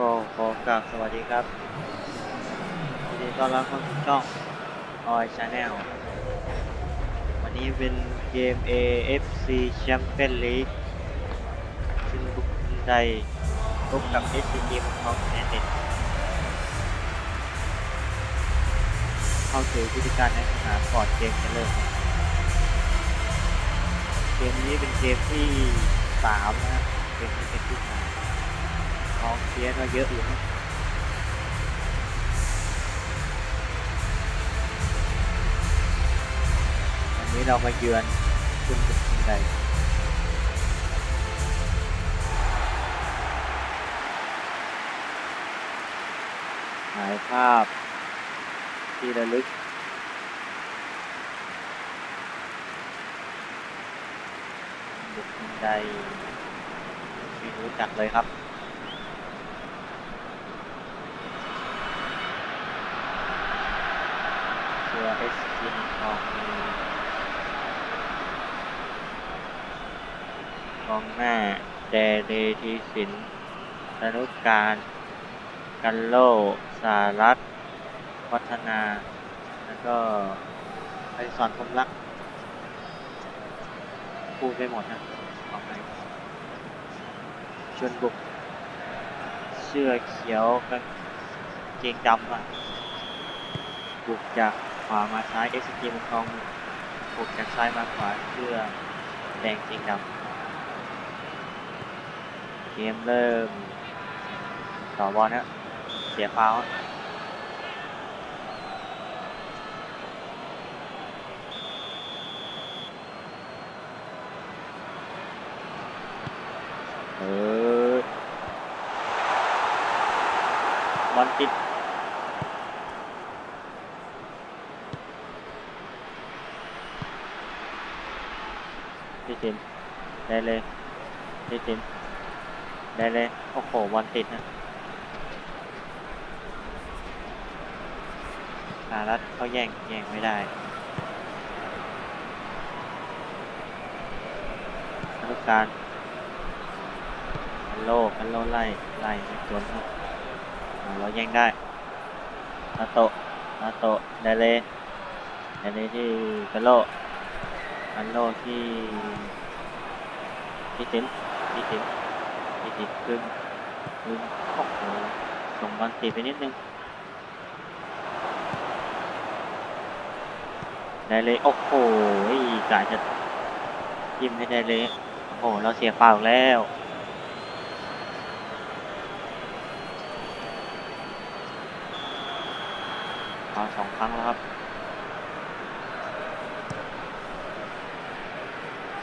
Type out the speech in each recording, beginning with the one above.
ก็ขอกราบสวัสดีครับยินดีต้อนรับเข้าสู่ช่องออยชาแนลวันนี้เป็นเกม AFC Champions League ซึ่งบุกใดพบกับ SCG เมืองทอนเน็ตเข้าสู่พิธีการในสนามก่อนเกมจะเริ่มเกมนี้เป็นเกมที่สามนะเกมนี้เป็นที่สาม กองเชียก็เยอะอยู่นะวันนี้เรามาเยือนคุณบุกคุณใดถ่ายภาพ ที่ระลึกบุกคุณใดไม่รู้จักเลยครับ ตัวเอสกินทองมีกองหน้าแดเดทีสินธนุการ กันโล สารัตวัฒนา แล้วก็ไอสอนพรหมรัก พูดไปหมดนะขอไปชวนบุก เสื้อเขียวกางเกงดำอะ บุกจาก ขวามาซ้ายเอสกีมันทองบุกจากซ้ายมาขวาเสื้อแดงจริงดำเกมเริ่ม ต่อบอลนะเสียฟาวเออบอลติด จินได้เลยพี่จินได้เลย โอ้โหบอลติดนะสารัตเขาแย่งแย่งไม่ได้ทุกการคันโลคันโลไล่ไล่ไม่สวนครับเราแย่งได้นาโตะนาโตะได้เลยได้เลยที่กันโล อันโลที่ที่ตินที่ตินที่ตินครึ่งครึ่งโอ้โหส่งบอลติดไปนิดนึงได้เลย โอ้โหกะจะยิ้มให้ได้เลย โอ้โห เราเสียฟาวล์แล้วฟาสองครั้งแล้วครับ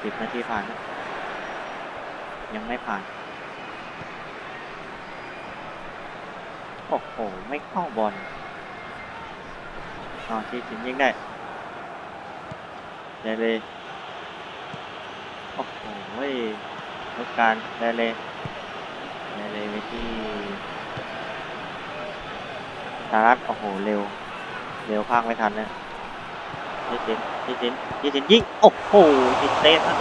สิบนาทีผ่านยังไม่ผ่าน โอ้โห ไม่เข้าบอลอ๋อที่สินยิงได้ได้เลย โอ้โหลูกการได้เลยได้เลยไปที่สารัตโอ้โห เร็ว เร็วพากไม่ทันนะ ยี่สินยี่สินยี่สินยิงโอ้โหยิงเตะนะ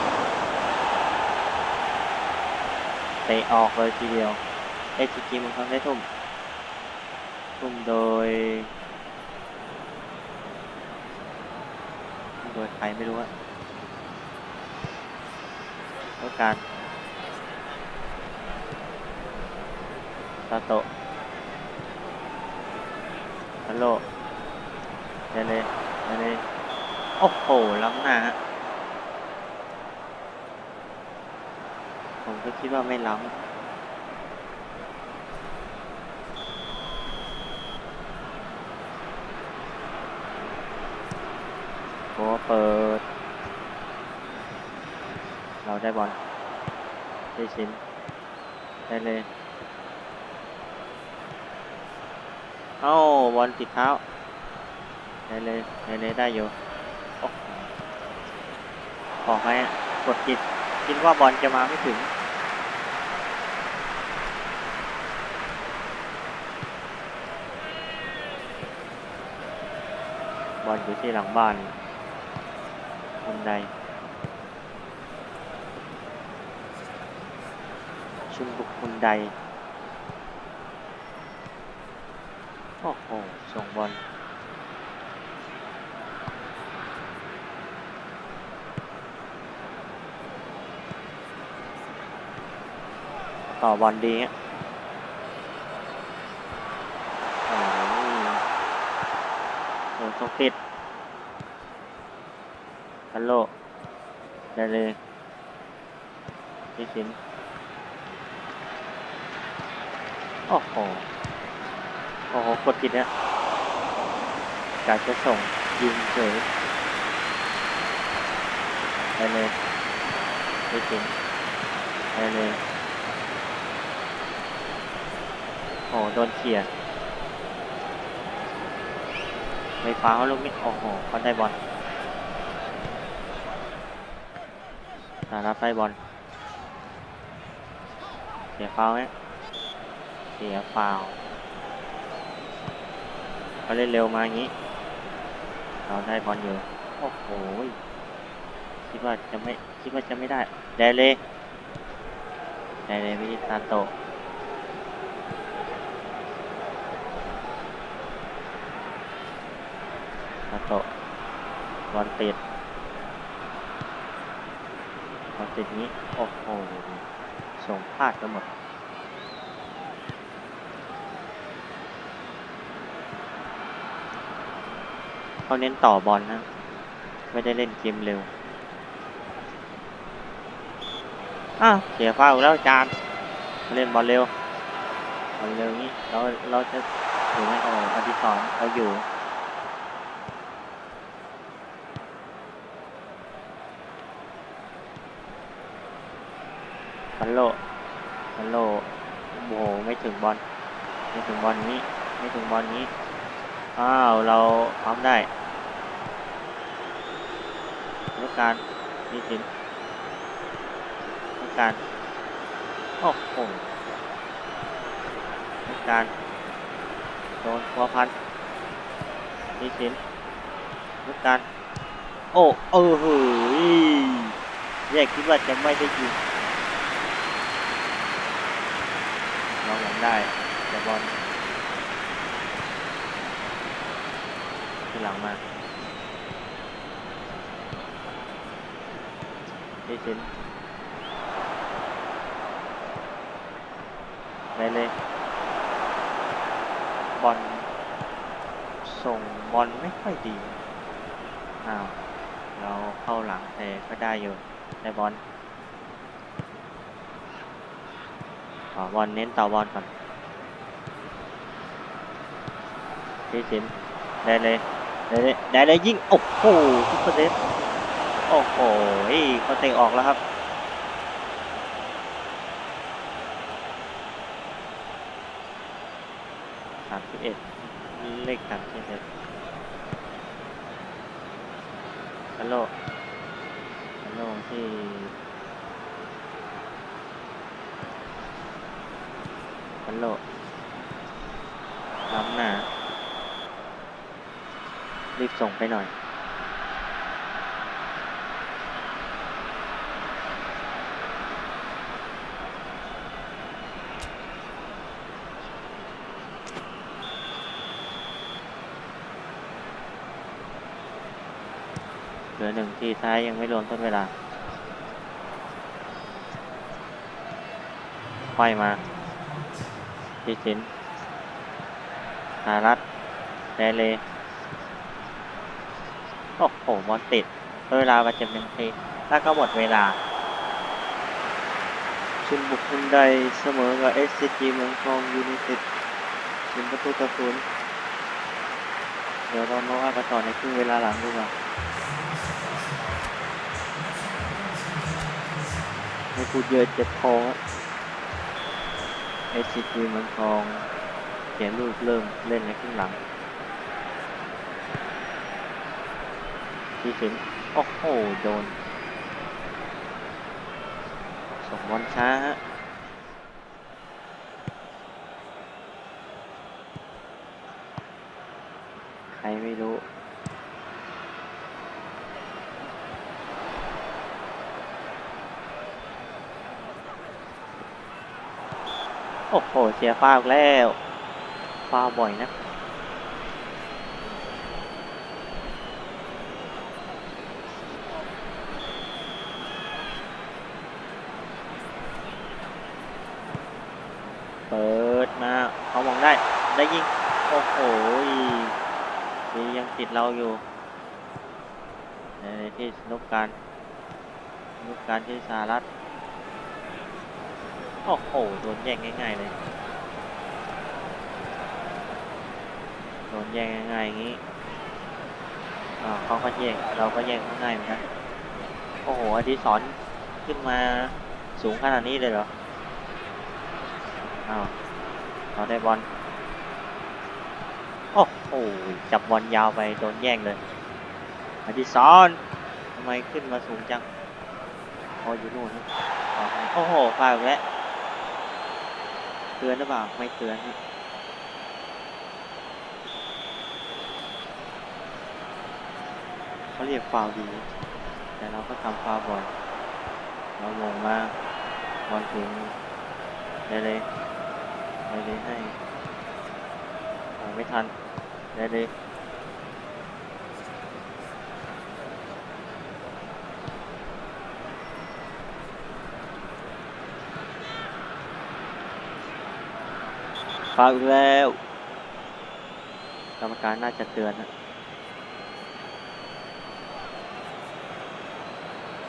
เตะออกเลยทีเดียวเอชจีมันทำได้ทุ่มทุ่มโดยโดยใครไม่รู้อะต้องการซาโตะฮัลโหลเดเลยเดเลย โอ้โหล้ำหนาฮะผมก็คิดว่าไม่ล้ำโอ้เปิด เราได้บอลได้ชินได้เลย เอ้า บอลติดเท้า ได้เลย ได้เลยได้อยู่ ออกไหมกดคิดคิดว่าบอลจะมาไม่ถึง บอลอยู่ที่หลังบ้านคนใด ชุมบุกคนใด โอ้โห ส่งบอล ต่อบอลดีฮะโอ้โอ้ทรงติดฮัลโหลได้เลยพี่สินโอ้โห โอ้โห กดผิดเนี่ยกาจะส่งยิงเฉยได้เลยพี่สินได้เลย โอ้โหโดนเขี่ยไฟฟ้าลูกนี้โอ้โหเขาได้บอลสารับได้บอลเสียฟาวไหมเสียฟาวเขาเล่นเร็วมาอย่างนี้ เราได้บอลอยู่ โอ้โห คิดว่าจะไม่ คิดว่าจะไม่ได้ แดเลยแดเลยวินิซาโตะ ซาโตะ บอลติดบอลติดนี้ โอ้โห ส่งพลาดกันหมดเขาเน้นต่อบอลนะ ไม่ได้เล่นเกมเร็ว อ้าวเสียฟาวแล้วจานเล่นบอลเร็วบอลเร็วนี้เราเราจะอยู่ไหมโอ้อดิศรเราอยู่ ฮัลโหล ฮัลโหล โอ้โห ไม่ถึงบอล ไม่ถึงบอลนี้ ไม่ถึงบอลนี้ อ้าว เราพร้อมได้ต้องการนี่สินต้องการ โอ้โหต้องการ โดนพัวพันนี่สินต้องการ โอ้ เออเฮ้ยแยกคิดว่าจะไม่ได้ยิง ได้แต่บอลที่หลังมาดีสินไปเลย บอลส่งบอลไม่ค่อยดี อ้าว เราเข้าหลังแต่ก็ได้อยู่ได้บอล อบอลเน้นต่อบอลก่อนพี่สินได้เลยได้เลยได้เลยยิงโอ้โหซุปเปอร์เดฟโอ้โหเขาเตะออกแล้วครับสามสิบเอ็ดเลขสามสิบเอ็ดฮัลโหลฮัลโหลที่ ฮัลโหลล้ำหนารีบส่งไปหน่อย เหลือหนึ่งทีท้ายยังไม่รวมต้นเวลาค่อยมา พิสินสารัตแดเลโอ้โหบอลติดเวลามันจะเป็นเพลงแล้วก็หมดเวลา ชุนบุกคุนใดเสมอกับ SCG เมืองทองยูไนเต็ดเป็นประตูต่อศูนย์เดี๋ยวเรามาว่ากันต่อในครึ่งเวลาหลังดีกว่าไม่พูดเยอะเจ็บคอ SCG เมืองทองเขียนลูกเริ่มเล่นในครึ่งหลังที่สินโอ้โห โดน ส่งบอลช้าฮะ โอ้เสียฟาวแล้วฟาบ่อยนะเปิดมาเขามองได้ ได้ยิง โอ้โหยังติดเราอยู่ ในที่สนุกการสนุกการที่สารัฐ โอ้โหโดนแย่งง่ายๆเลย โดนแย่งง่ายๆอย่างนี้อ่าเขาก็แย่งเราก็แย่งง่ายเหมือนกันโอ้โหอดีศรขึ้นมาสูงขนาดนี้เลยเหรอ อ้าวเราได้บอล โอ้โหจับบอลยาวไปโดนแย่งเลยอดิศรทำไมขึ้นมาสูงจังพออยู่นู่นนะโอ้โหพลาดแล้ว เตือนหรือเปล่า ไม่เตือนฮะเขาเรียกฟาวดี แต่เราก็ทำฟาวล์บอลเรางงมาบอลถึงเลยเลยเลยเลยให้ไม่ทันเลยเลย ฟาวอีกแล้ว กรรมการน่าจะเตือนนะ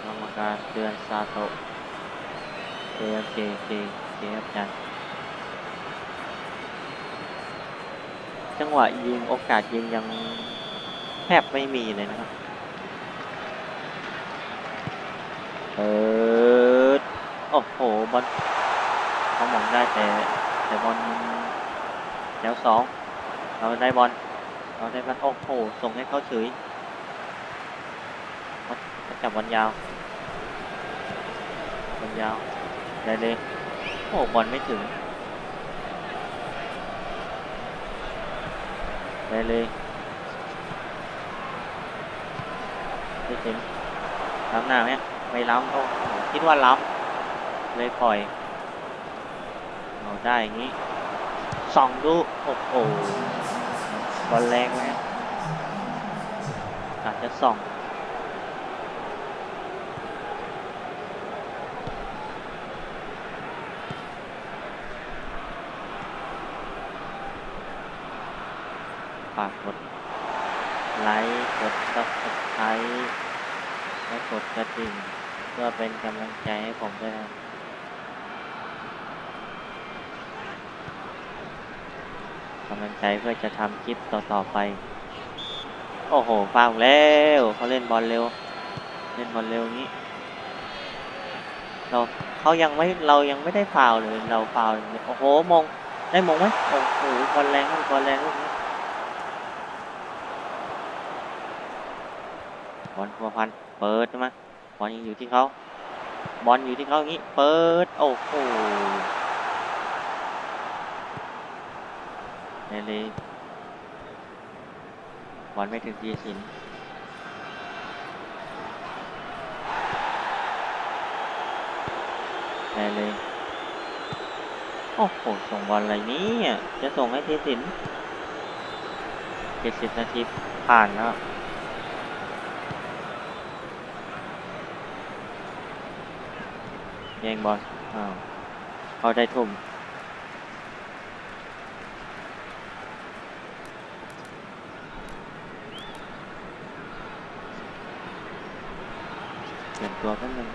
กรรมการเตือนซาโตะเจเจเจเจครับอาจารย์จังหวะยิงโอกาสยิงยังแทบไม่มีเลยนะครับเปิดโอ้โหบอลเขาหมองได้แต่แต่บอล แถวสองเราได้บอลเราได้บอลโอ้โหส่งให้เขาเฉยจับบอลยาวบอลยาวได้เลยโอ้บอลไม่ถึงได้เลยไม่ถึงล้ำหน้าไหมไม่ล้ำโอ้คิดว่าล้ำเลยปล่อยเอาได้อย่างนี้ส่องดู โอ้โหบอลแรงไหมอาจจะส่องฝากกดไลค์กด subscribe และกดกระดิ่งเพื่อเป็นกำลังใจให้ผมด้วยนะำลังใจเพื่อจะทำคลิปต่อๆไป โอ้โหฟาวแล้วเขาเล่นบอลเร็ว เล่นบอลเร็วงี้เราเขายังไม่เรายังไม่ได้ฟาวเลยเราฟาวล์อย่าวโอ้โหมงได้มงไหมโอ้โหบอลแรงบอลแรงลูกนี้บอลพัวพันเปิดใช่ไหมบอลยังอยู่ที่เขาบอลอยู่ที่เขาอย่างนี้ เปิด โอ้โห เนเลยบอลไม่ถึงทีสินเนเลยโอ้โห ส่งบอลอะไรนี้จะส่งให้ทีสินเจ็ดสิบนาทีผ่านแล้วแย่งบอลอ้าวเขาได้ทุ่ม เปลี่ยนตัวแป๊บนึง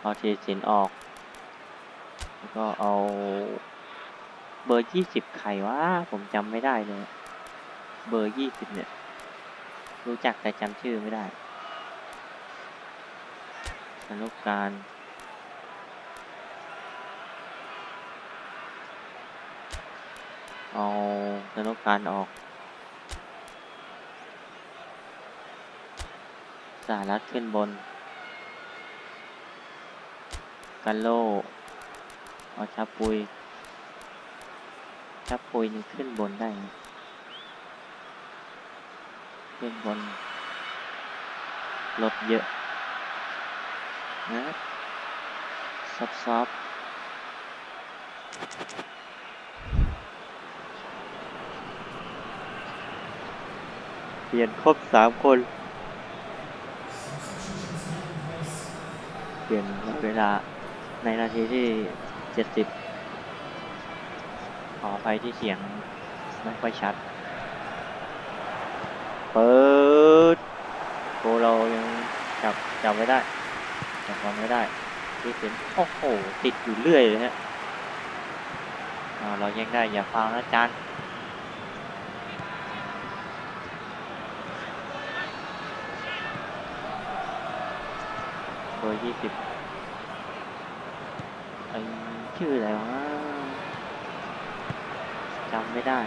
เอาทีสินออก แล้วก็เอา เบอร์ยี่สิบใครวะ ผมจำไม่ได้เลย เบอร์ยี่สิบเนี่ย รู้จักแต่จำชื่อไม่ได้สนุกการ เอาสนุกการออกสหรัฐขึ้นบน กันโลเอาชับปุยชับปุยนี่ขึ้นบนได้ ขึ้นบนรถเยอะนะซับซับ เปลี่ยนครบสามคน เปลี่ยนเวลาในนาทีที่เจ็ดสิบขอไปที่เสียงไม่ค่อยชัด เปิดโกเรายังจับจับไม่ได้จับบอลไม่ได้ที่เห็นโอ้โหติดอยู่เรื่อยเลยฮะเรายังได้อย่าฟาวนะจาน เบอร์ยี่สิบไอชื่ออะไรวะจำไม่ได้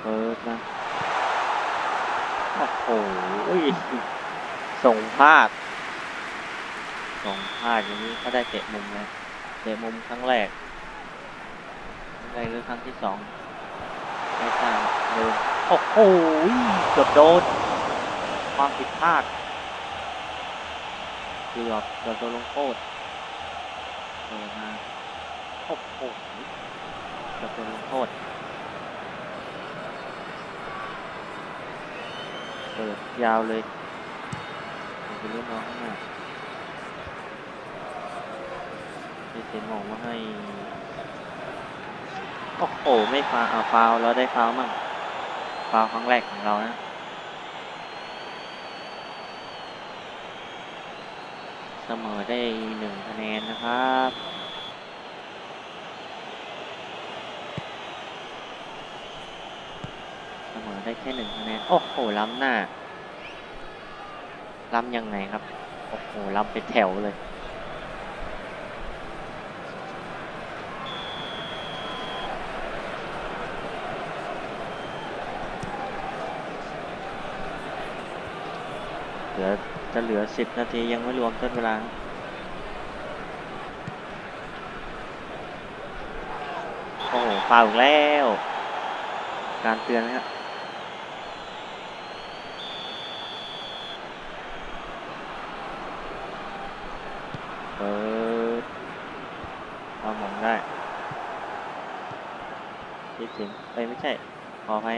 เปิดนะโอ้โหส่งพลาดส่งพลาดอย่างนี้ก็ได้เตะมุมเลยเตะมุมครั้งแรกครั้งแรหรือครั้งที่สองไม่ทราบเดินโอ้โหเกือบโดน ความผิดพลาด เกือบเกือบโดนลงโทษเปิดมาโอ้โหเกือบโดนลงโทษเปิดยาวเลยผมไปเล่นน้องข้างหน้าที่เซนมมองมาให้โอ้โหไม่ฟาวอ่าฟาวเราได้ฟาวมั่งฟาวครั้งแรกของเรานะ เสมอได้หนึ่งคะแนนนะครับเสมอได้แค่หนึ่งคะแนน โอ้โห ล้ำหน้า ล้ำยังไงครับ โอ้โห ล้ำเป็นแถวเลยเหลือ จะเหลือสิบนาทียังไม่รวมต้นเวลาโอ้โหฟาวแล้ว การเตือนนะครับเปิดเอาหมองได้คิดถึงเอ้ยไม่ใช่ขออภัย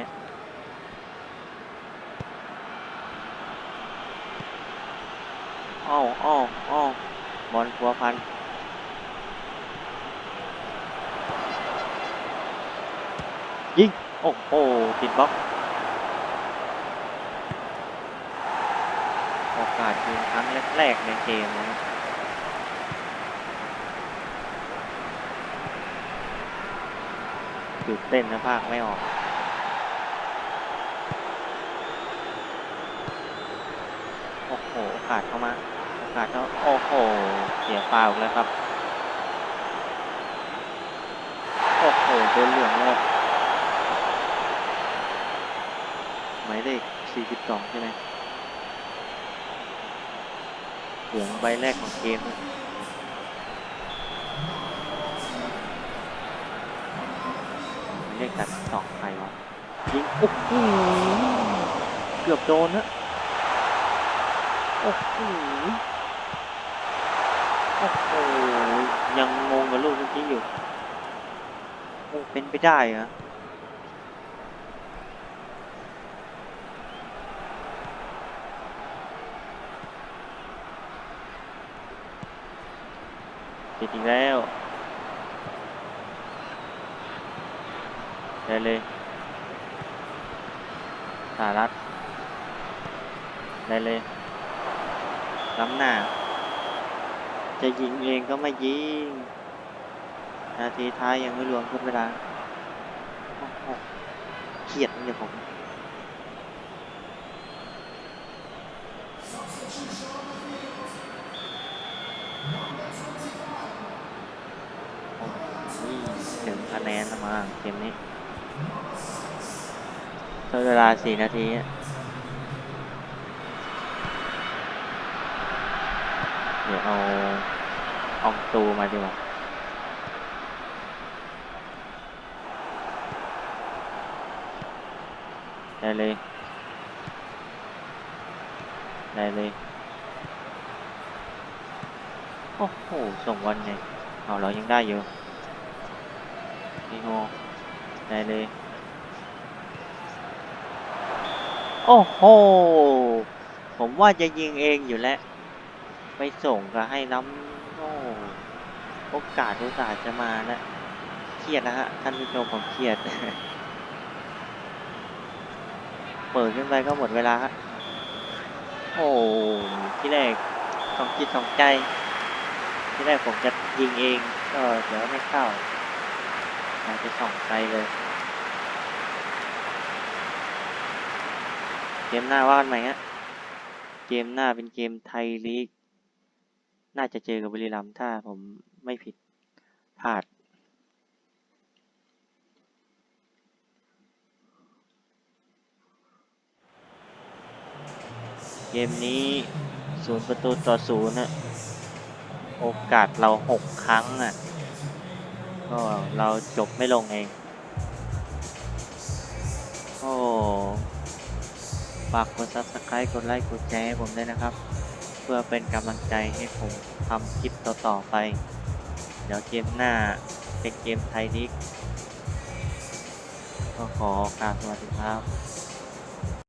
อ้าวอ้าวอ้าวบอลพัวพันยิง โอ้โหติดบล็อกโอกาสยิงครั้งแรกๆในเกมนะตื่นเต้นนะภาคไม่ออกโอ้โหโอกาสเข้ามา โอกาสเข้าโอ้โห เสียฟาวล์อีกแล้วครับ โอ้โหโดนเหลืองเลยหมายเลข 42 ใช่ไหมเหลืองใบแรกของเกมนะหมายเลขตัดสองใครวะยิงโอ้โหเกือบโดนนะโอ้โห โอ้โหยังงงกับลูกเมื่อกี้อยู่เป็นไปได้เหรอติดอีกแล้วได้เลยสารัตได้เลยล้ำหน้า จะยิงเองก็ไม่ยิง นาทีท้ายยังไม่รวมทุกเวลาโอ้โหเครียดเนี่ยผมถึงคะแนนมาเกมนี้ใช้เวลาสี่นาทีอะ เอาอองตูมาดีกว่าได้เลยได้เลย โอ้โห ส่งวันไง เอาเรายังได้อยู่นี่โงได้เลย โอ้โห ผมว่าจะยิงเองอยู่แล้ว ไม่ส่งก็ให้น้ำโอ้โอกาสโอกาสจะมานะเครียดนะฮะท่านผู้ชมผมเครียด เปิดขึ้นไปก็หมดเวลาฮะโอ้ที่แรกสองจิตสองใจ ที่แรกผมจะยิงเองก็เดี๋ยวไม่เข้าอาจจะส่องไกลเลยเกมหน้าว่ากันใหม่ฮะ เกมหน้าเป็นเกมไทยลีก น่าจะเจอกับบุรีรัมย์ถ้าผมไม่ผิดพลาด เกมนี้ศูนย์ประตูต่อศูนย์นะโอกาสเราหกครั้งอะ ก็เราจบไม่ลงเอง โอ้ฝากกด subscribe กดไลค์ กดแชร์ให้ผมด้วยนะครับ เพื่อเป็นกำลังใจให้ผมทำคลิปต่อๆไป เดี๋ยวเกมหน้าเป็นเกมไทยลีกก็ขอกราบสวัสดีครับ